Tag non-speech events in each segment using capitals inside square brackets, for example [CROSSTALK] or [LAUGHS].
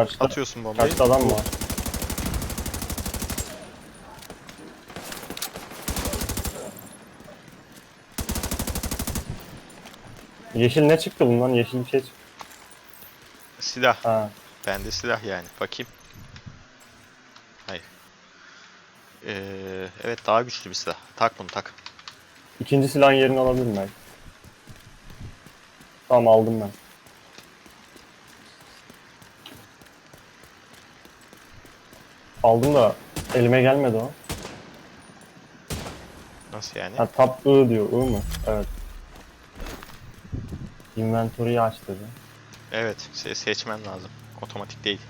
Karşıda, Atıyorsun bombayı. karşıda adam mı var? Yeşil ne çıktı bundan? Yeşil bir şey çıktı. Silah. Ha. Bende silah yani. Bakayım. Hayır. Ee, evet daha güçlü bir silah. Tak bunu tak. İkinci silahın yerini alabilirim ben. Tamam aldım ben. Aldım da elime gelmedi o. Nasıl yani? Ha tap I diyor. I mı? Evet. Inventory'yi aç dedi. Evet. Se- seçmen lazım. Otomatik değil.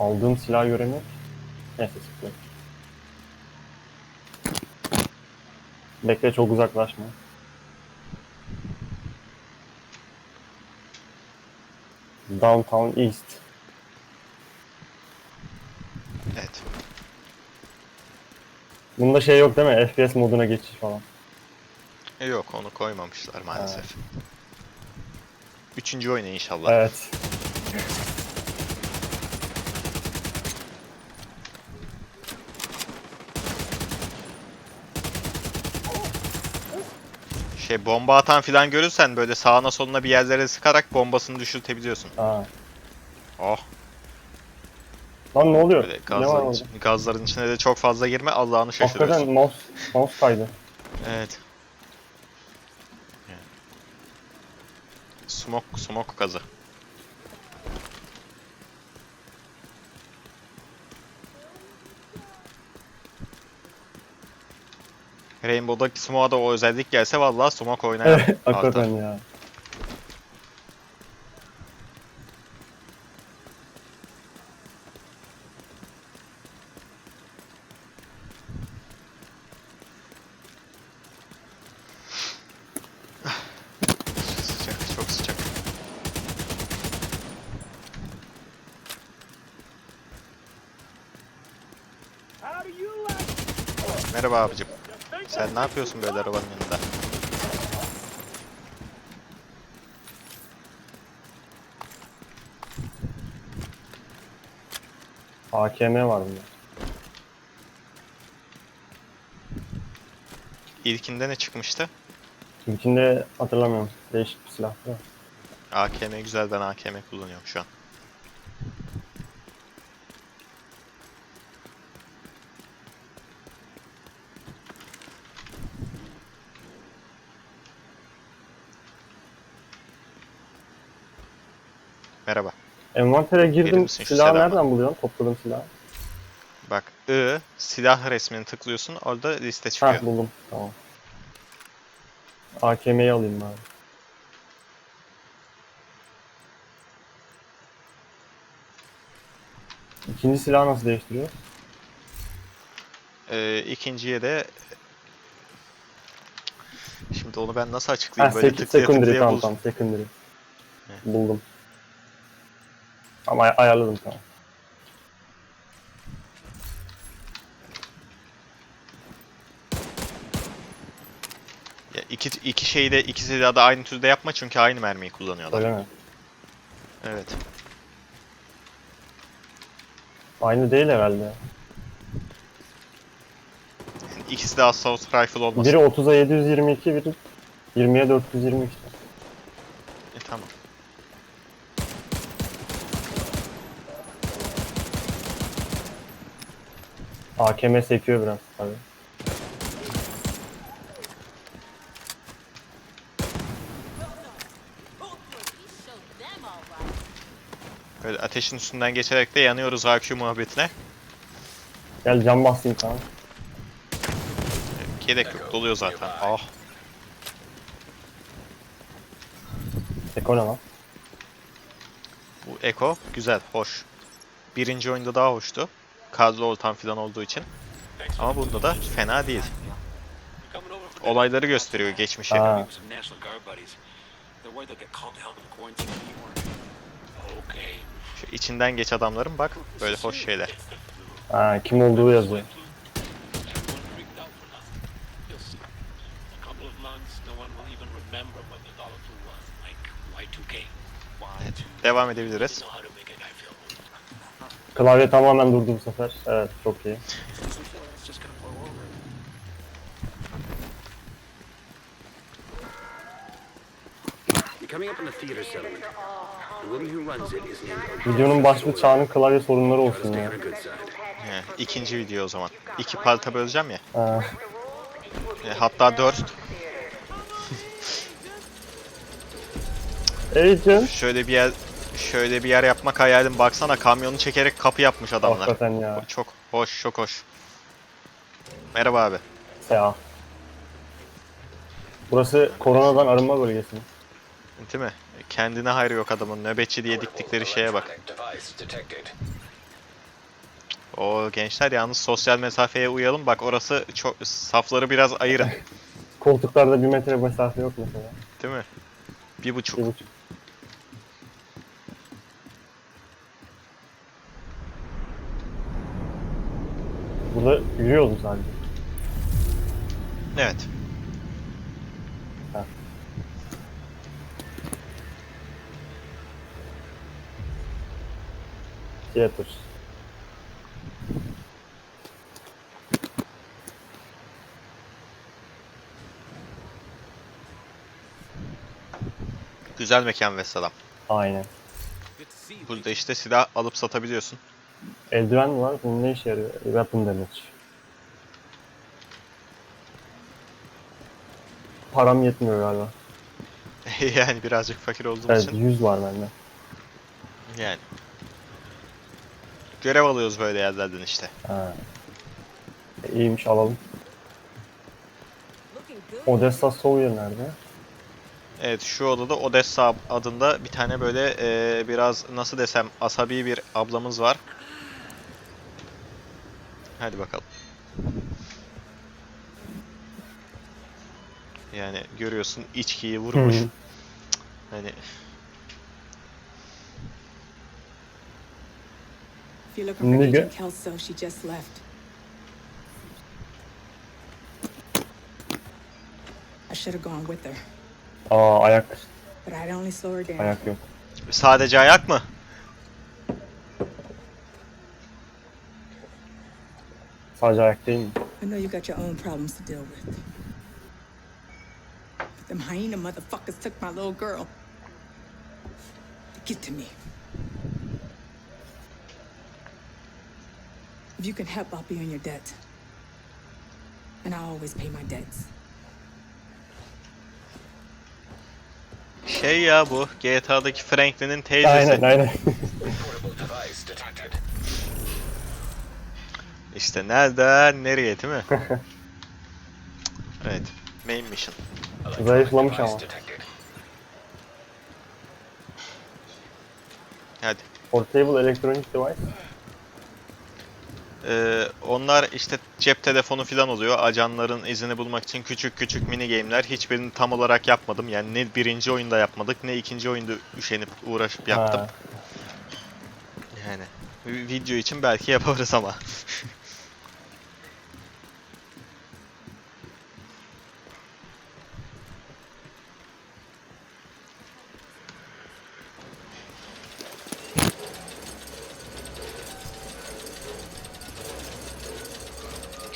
Aldığım silah göremiyor. Neyse sıkıyor. Bekle çok uzaklaşma. Downtown East. Evet. Bunda şey yok değil mi? FPS moduna geçiş falan. E, yok onu koymamışlar maalesef. Üçüncü oyunu inşallah. Evet. Şey bomba atan filan görürsen böyle sağına soluna bir yerlere sıkarak bombasını düşürtebiliyorsun. Ha. Oh Lan ne oluyor? böyle ne var gazların, orada? iç- gazların içine de çok fazla girme Allah'ını şaşırıyorsun. Hakikaten mouse, mouse kaydı. Evet. Smoke, smoke gazı. Rainbow'daki smoke'a da o özellik gelse vallahi smoke oynar. Evet, hakikaten ya. Merhaba abicim. Sen ne yapıyorsun böyle arabanın yanında? AKM var bunda. İlkinde ne çıkmıştı? İlkinde hatırlamıyorum. Değişik bir silah. da. AKM güzel ben AKM kullanıyorum şu an. Merhaba. Envantere girdim. misin şu Silahı silahı? nereden buluyorsun? Topladığım silahı. Bak I silah resmini tıklıyorsun orada liste çıkıyor. Ha buldum. Tamam. AKM'yi alayım bari. İkinci silahı nasıl değiştiriyor? Ee, ikinciye de Şimdi onu ben nasıl Ha, açıklayayım? Böyle sek tıklaya secondary tıklaya tamam bul. tamam secondary. Buldum. Ama ay- ayarladım tamam. Ya iki, iki şeyi de iki silahı da aynı türde yapma çünkü aynı mermiyi kullanıyorlar. Öyle mi? Evet. Aynı değil herhalde. İkisi de assault rifle olmasın. Biri 30'a 722, biri 20'ye 420 işte. E, tamam. AKM sekiyor biraz tabii. Böyle ateşin üstünden geçerek de yanıyoruz AQ muhabbetine. Gel cam basayım tamam. Gerek yok doluyor zaten. Ah. Seko ne lan? Bu Eko güzel, hoş. Birinci oyunda daha hoştu. Kadro ortam falan olduğu için. Ama bunda da fena değil. Olayları gösteriyor geçmişi. Okay. Şu içinden geç adamların bak böyle hoş şeyler. Ha, kim olduğu yazıyor. Everyone freaked out for nothing. You'll see. A couple of months, no one will even remember what the dollar flu was. Like Y2K. Y2K. devam edebiliriz. know how to make a guy feel. Klavye tamamen durdu bu sefer. Evet çok iyi. Videonun başlığı klavye sorunları olsun ya. He, ikinci video o zaman. İki parta böleceğim ya. Ha, E, hatta dört. Agent. Şöyle bir yer şöyle bir yer yapmak hayalim. Baksana kamyonu çekerek kapı yapmış adamlar. Hakikaten ya. Çok hoş, çok hoş. Merhaba abi. Ya. Burası koronadan arınma bölgesi. Değil mi? Kendine hayrı yok adamın. Nöbetçi diye diktikleri şeye bak. O gençler yalnız sosyal mesafeye uyalım. Bak orası çok safları biraz ayırın. [LAUGHS] Koltuklarda bir metre mesafe yok mesela. Değil mi? Bir buçuk. Bir buçuk. Burada yürüyordum sadece. Evet. Theater. Güzel mekan ve selam. Aynen. Burada işte silah alıp satabiliyorsun. Eldiven var. Bunun ne işe yarıyor? Weapon damage. Param yetmiyor galiba. [LAUGHS] yani birazcık fakir olduğum Evet, için. 100 var bende. Yani. Görev alıyoruz böyle yerlerden işte. Ha. E, İyiymiş alalım. Odessa Sawyer nerede? Evet şu odada Odessa adında bir tane böyle eee, biraz nasıl desem asabi bir ablamız var. Hadi bakalım. Yani görüyorsun içkiyi vurmuş. Hı. Hani If you're looking for Nigga. Agent Kelso, she just left. I should have gone with her, Aa ayak. but I'd only slow her down. Ayak yok. sadece ayak mı? Sadece ayak değil mi? I know you got your own problems to deal with. But them hyena motherfuckers took my little girl. Get to me. If you can help, I'll be on your debt. And I always pay my debts. Şey ya bu GTA'daki Franklin'in teyzesi. Aynen aynen. [LAUGHS] İşte nereden nereye değil mi? [LAUGHS] evet. Main mission. Zayıflamış ama. Hadi. Portable Electronic Device. Ee, onlar işte cep telefonu falan oluyor. Ajanların izini bulmak için küçük küçük mini game'ler. Hiçbirini tam olarak yapmadım. Yani ne birinci oyunda yapmadık ne ikinci oyunda üşenip uğraşıp yaptım. Ha. Yani vi- video için belki yaparız ama. [LAUGHS]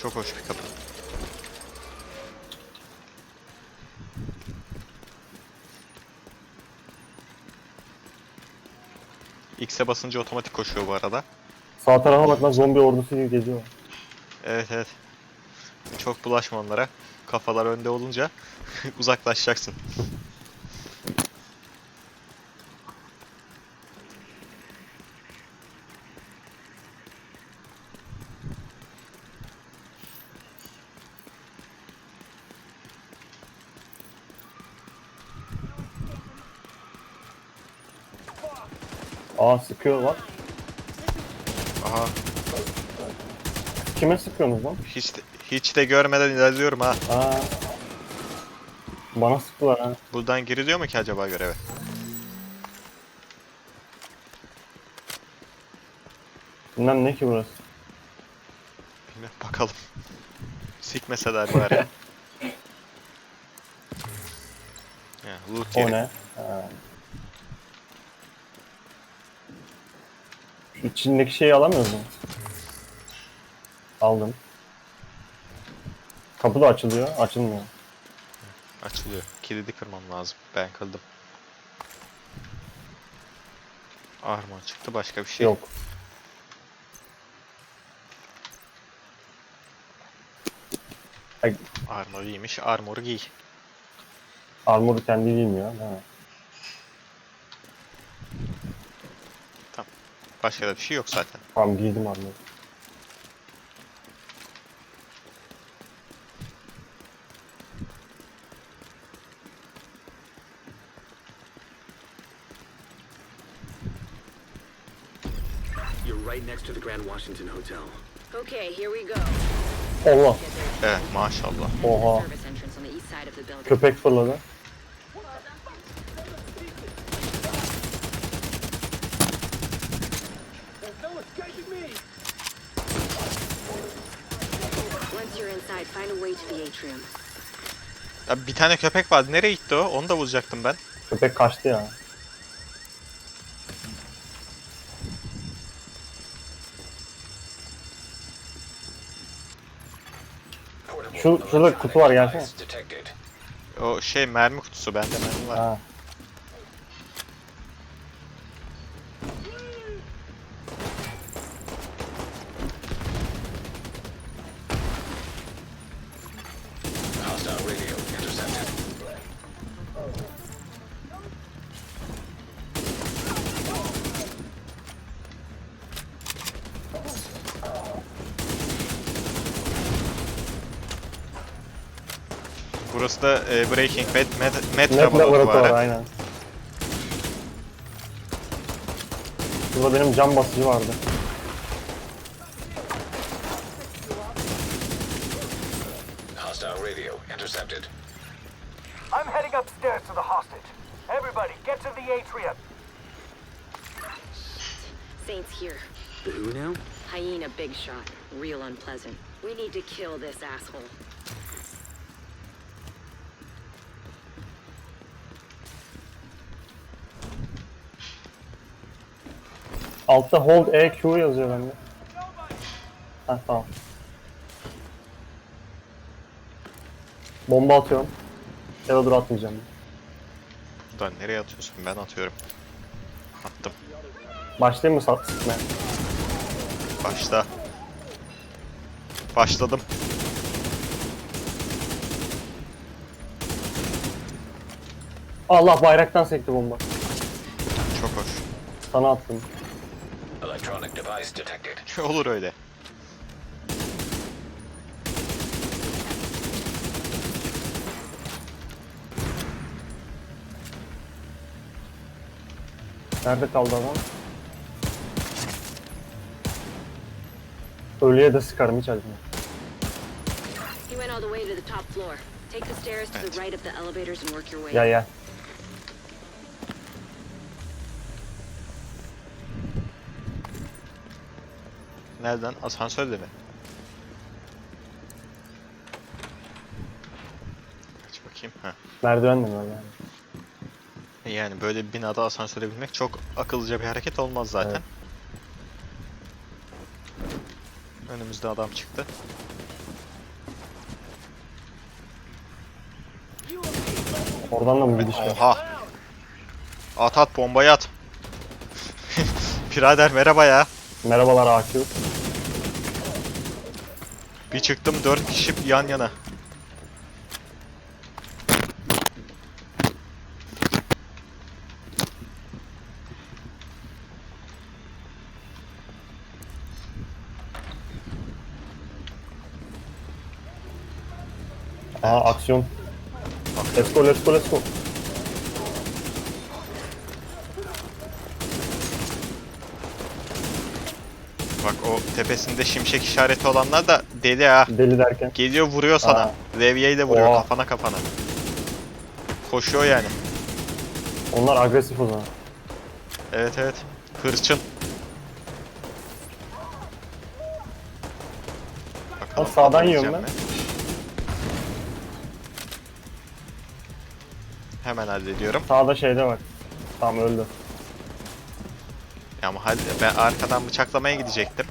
Çok hoş bir kapı. X'e basınca otomatik koşuyor bu arada. Sağ tarafa bak lan zombi ordusu gibi geziyor. Evet evet. Çok bulaşma onlara. Kafalar önde olunca [LAUGHS] uzaklaşacaksın. Aa sıkıyorlar. Aha Kime sıkıyorsunuz lan? hiç de, hiç de görmeden ilerliyorum ha. Aa. Bana sıktılar ha. Buradan giriliyor mu ki acaba göreve? Bilmem ne ki burası. Bilmiyorum, bakalım. Sikmeseler bari. [LAUGHS] ya, loot O yeri. ne? Ha. İçindeki şeyi alamıyoruz mu? Aldım. Kapı da açılıyor. Açılmıyor. Açılıyor. Kilidi kırmam lazım. Ben kıldım. Armor çıktı. Başka bir şey Yok. Ay, Armor iyiymiş. Armor'u giy. armor'u kendi giymiyor. değil Başka da bir şey yok zaten. Tamam giydim armor'u. You're right next to the Grand Washington Hotel. Okay, here we go. Allah. Evet maşallah. Oha. Service entrance on the east side of the building. Köpek fırladı. Once you're inside, find a way to the atrium. Ya bir tane köpek vardı. Nereye gitti o? Onu da bulacaktım ben. Köpek kaçtı ya. Şu şurada kutu var gelsene. O şey mermi kutusu. Bende mermi var. Ha. Hostile radio intercepted. Burası da e, Breaking Bad Med, Med Net laboratuvarı. laboratuvar aynen. Burada benim cam basıcı vardı. Hostile radio intercepted. I'm heading upstairs to the hostage. Everybody, get to the atrium. Saints here. The who now? Hyena big shot. Real unpleasant. We need to kill this asshole. Altta hold EQ yazıyor bende. Ha tamam. Bomba atıyorum. Ya da dur atmayacağım. Ulan nereye atıyorsun? Ben atıyorum. Attım. Başlayayım mı sat? Başla. Başladım. Allah bayraktan sekti bomba. Çok hoş. Sana attım. Electronic device detected. [LAUGHS] Olur öyle. Nerede kaldı adam? Ölüye de sıkarım hiç acımıyor. He went all the way to the top floor. Take the stairs to the right of the elevators and work your way. Gel gel. Nereden? Asansörde mi? Aç bakayım. Heh. Merdivenle mi öyle yani? Yani böyle bir binada asansöre binmek çok akıllıca bir hareket olmaz zaten. Evet. Önümüzde adam çıktı. Oradan da mı gidiş var? Oha! At at bombayı at. [LAUGHS] Birader merhaba ya. Merhabalar AQ. Bir çıktım dört kişi yan yana. Aa aksiyon. Let's go let's go let's go. Bak o tepesinde şimşek işareti olanlar da deli ha. Deli derken. Geliyor vuruyor sana. Aa. Levyeyi de vuruyor Oha. kafana kafana. Koşuyor yani. Onlar agresif o zaman. Evet evet. Hırçın. Bakalım sağdan yiyorum ben. mi? Hemen hallediyorum. Sağda şeyde var. Tamam öldü. Ya hal ben arkadan bıçaklamaya gidecektim.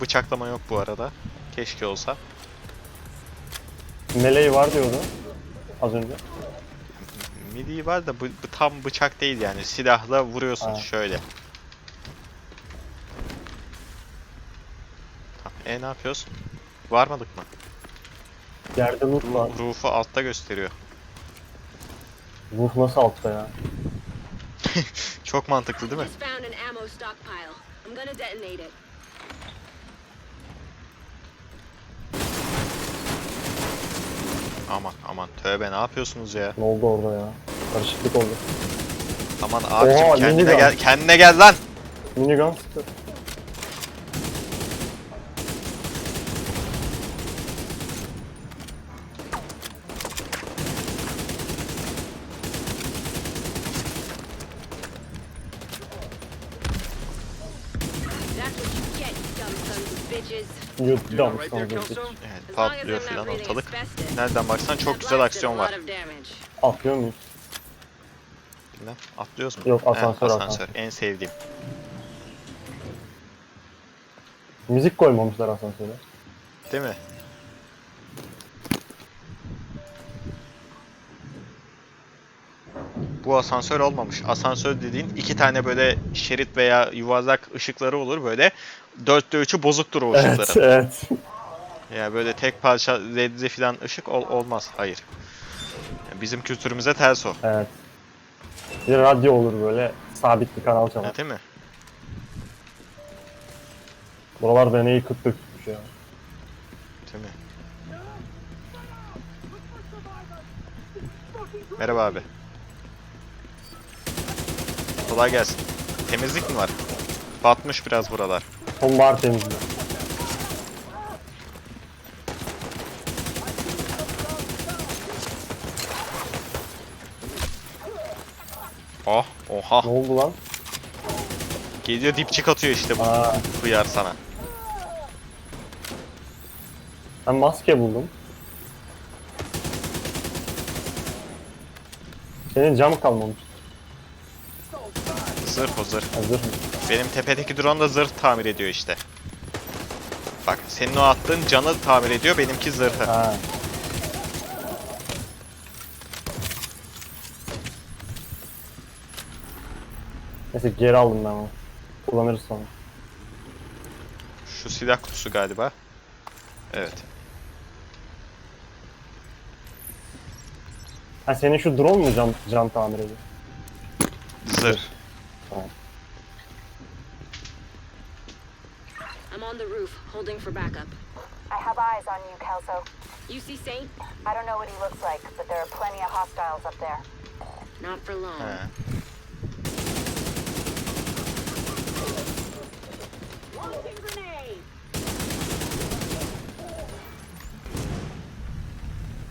Bıçaklama yok bu arada. Keşke olsa. Meleği var diyordu. Az önce. Midi var da bu, bu tam bıçak değil yani. Silahla vuruyorsun Ha. şöyle. Tamam. E ne yapıyoruz? Varmadık mı? Yerde loot var. Roof'u altta gösteriyor. Ruh nasıl altta ya? [LAUGHS] Çok mantıklı değil mi? Aman aman tövbe ne yapıyorsunuz ya? Ne oldu orada ya? Karışıklık oldu. Aman abicim Oha, kendine minigun. gel kendine gel lan. Minigun sıktı. That's what you get, you dumb sons of bitches. You dumb right son there, of a bitch. Kelso? Evet As long as patlıyor breathing ortalık. Nereden baksan çok güzel aksiyon var. Atlıyor muyuz? Bilmem. Atlıyoruz mu? Yok, He, asansör, asansör. asansör. En sevdiğim. Müzik koymamışlar asansöre. Değil mi? Bu asansör olmamış. Asansör dediğin iki tane böyle şerit veya yuvarlak ışıkları olur böyle. Dörtte üçü bozuktur o Evet, ışıkların. evet. Ya böyle tek parça ledli falan ışık ol- olmaz. Hayır. Ya Bizim kültürümüze ters o. evet. Bir radyo olur böyle sabit bir kanal çalar. Ya, değil mi? Buralar beni iyi kıtlık tutmuş ya. Değil mi? Merhaba abi. Kolay gelsin. Temizlik mi var? Batmış biraz buralar. Sonbahar temizliği. Oh, oha. Ne oldu lan? Geliyor dipçik atıyor işte bu Aa, hıyar sana. ben maske buldum. Senin cam kalmamış. Zırh o zırh. Hazır. Benim tepedeki drone da zırh tamir ediyor işte. Bak senin o attığın canı tamir ediyor benimki zırhı. Ha. Neyse geri aldım ben onu. Kullanırız sonra. Şu silah kutusu galiba. Evet. Ha senin şu drone mu cam, cam tamir ediyor? Zırh. The roof, holding for backup. I have eyes on you, Kelso. You see Saint? I don't know what he looks like, but there are plenty of hostiles up there. Not for long. He.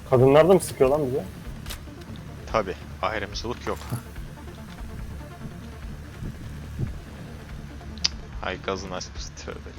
Kadınlar da mı sıkıyor lan bize? Tabi. Ayrımcılık yok. [LAUGHS] Ay gazın açmış tövbe.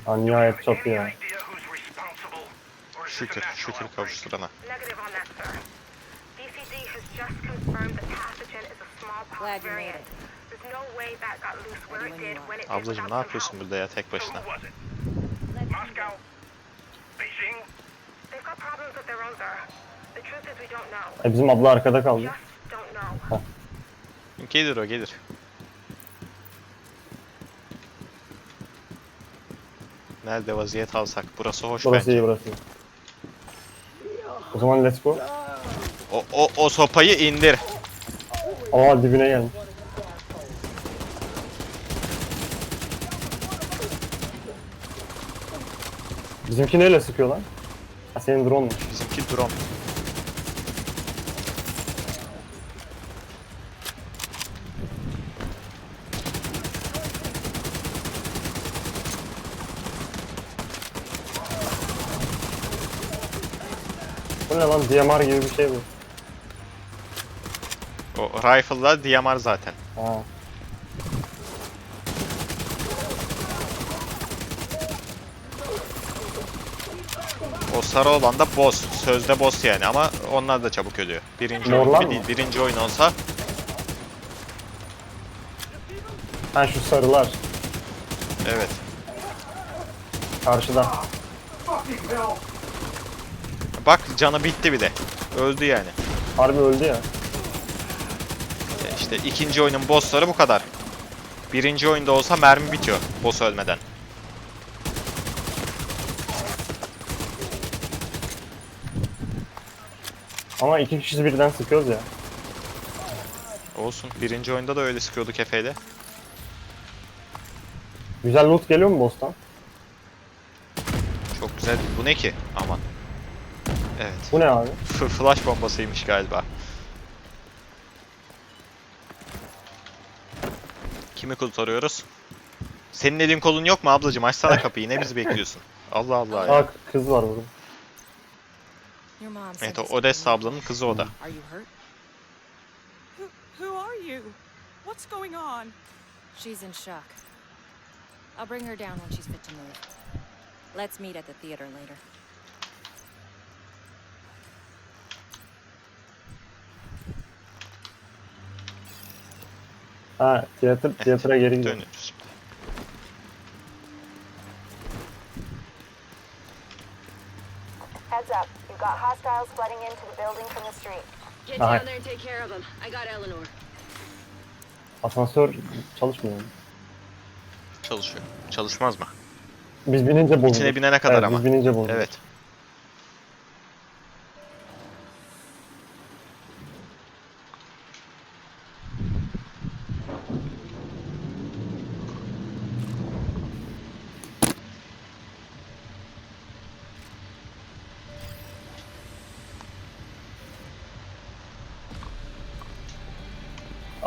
Beijing? They've got problems of their own, sir. The truth is we don't know. E bizim abla arkada kaldı. Just don't know. Gelir o gelir. Nerede vaziyet alsak? Burası hoş Burası bence. iyi burası iyi. O zaman let's go. O, o, o sopayı indir. Aa dibine gelmiş. Bizimki neyle sıkıyor lan? Ha senin drone mu? Bizimki drone. Bu ne lan? DMR gibi bir şey bu. O rifle'la DMR zaten. Ha. O sarı olan da boss. Sözde boss yani ama onlar da çabuk ölüyor. Birinci Morlar oyun gibi mı? değil. Birinci oyun olsa Ha şu sarılar. evet. Karşıda. Bak canı bitti bir de. Öldü yani. Harbi öldü ya. E İşte ikinci oyunun bossları bu kadar. Birinci oyunda olsa mermi bitiyor boss ölmeden. Ama iki kişi birden sıkıyoruz ya. Olsun. Birinci oyunda da öyle sıkıyorduk Efe'yle. Güzel loot geliyor mu boss'tan? Çok güzel. Bu ne ki? Aman. Evet. Bu ne abi? F- Flash bombasıymış galiba. Kimi kurtarıyoruz? Senin elin kolun yok mu ablacım? Açsana [LAUGHS] kapıyı. Ne bizi bekliyorsun? Allah Allah ya. Aa kız var burada. Evet o Odessa ablanın kızı o da. Are you hurt? Who, who are you? What's going on? She's in shock. I'll bring her down when she's fit to move. Let's meet at the theater later. Ha tiyatro, tiyatroya geri gidiyor. Dönüyoruz. Heads up. You've got hostiles flooding into the building from the street. Get Alright. down there and take care of them. I got Eleanor. Asansör çalışmıyor. mu? Çalışıyor. Çalışmaz mı? Biz binince bozuldu. İçine binene kadar evet, ama. Biz binince bozuldu. Evet.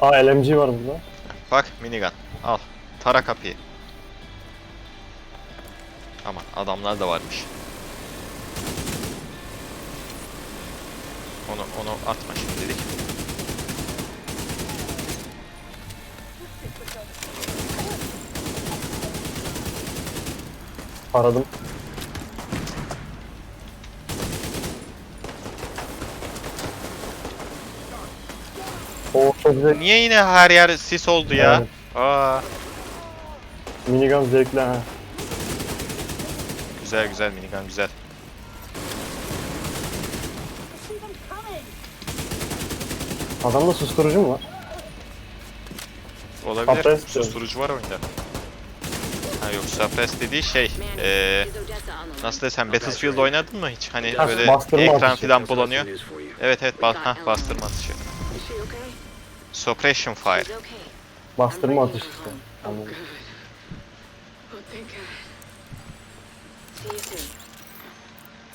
Aa LMG var burada. Bak minigun. Al. Tara kapıyı. Aman adamlar da varmış. Onu onu atma şimdilik. Aradım. O çok. Niye yine her yer sis oldu ya? Evet. Aa, Minigun zevkli ha. güzel güzel minigun güzel. Adamda susturucu mu var? Olabilir. Suppress. Susturucu var oyunda. Ha yok suppress dediği şey. Line? nasıl desem Battlefield oynadın mı hiç? Hani Ha, böyle bastırma ekran atışı. some bulanıyor. Evet evet bas ha, bastırma atışı. Suppression fire. Bastırma atışı işte. Anladım.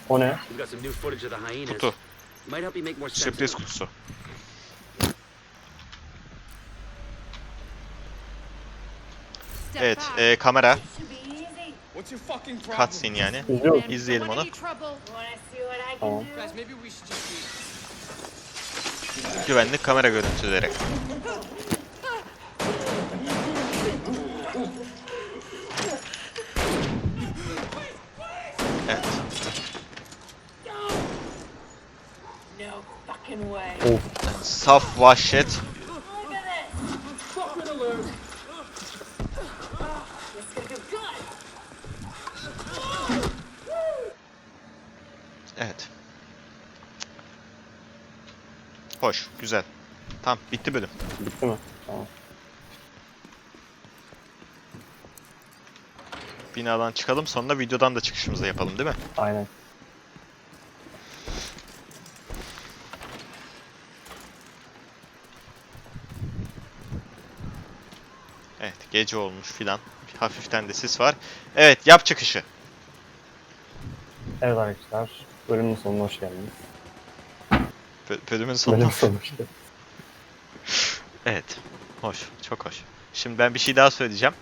O ne? Kutu. Sürpriz kutusu. Evet e, kamera. Cutscene yani. İzliyoruz. İzleyelim onu. Tamam. Güvenlik kamera görüntüleri. Evet. Of. Saf vahşet. Evet. Hoş, güzel. Tamam, bitti bölüm. Bitti mi? Tamam. Binadan çıkalım, sonra videodan da çıkışımızı yapalım değil mi? Aynen. Evet, gece olmuş filan. Hafiften de sis var. Evet, yap çıkışı. Evet arkadaşlar. Bölümün sonuna hoş geldiniz. Bölümün sonu. Bölüm sonu işte. evet. Hoş. Çok hoş. Şimdi ben bir şey daha söyleyeceğim.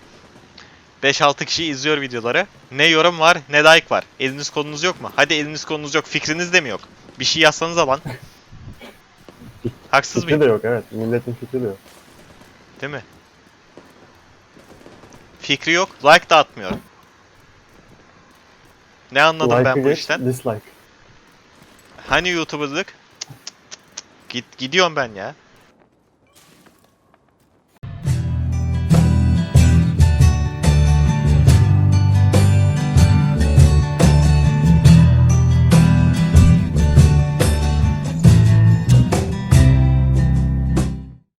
5-6 kişi izliyor videoları. Ne yorum var ne like var. Eliniz kolunuz yok mu? Hadi eliniz kolunuz yok. Fikriniz de mi yok? Bir şey yazsanız lan. [LAUGHS] Haksız fikri de yok evet. Milletin fikri de yok. Değil mi? Fikri yok. Like da atmıyor. Ne anladım Like'ı ben bu işten? Dislike. Hani YouTuber'lık? Git gidiyorum ben ya.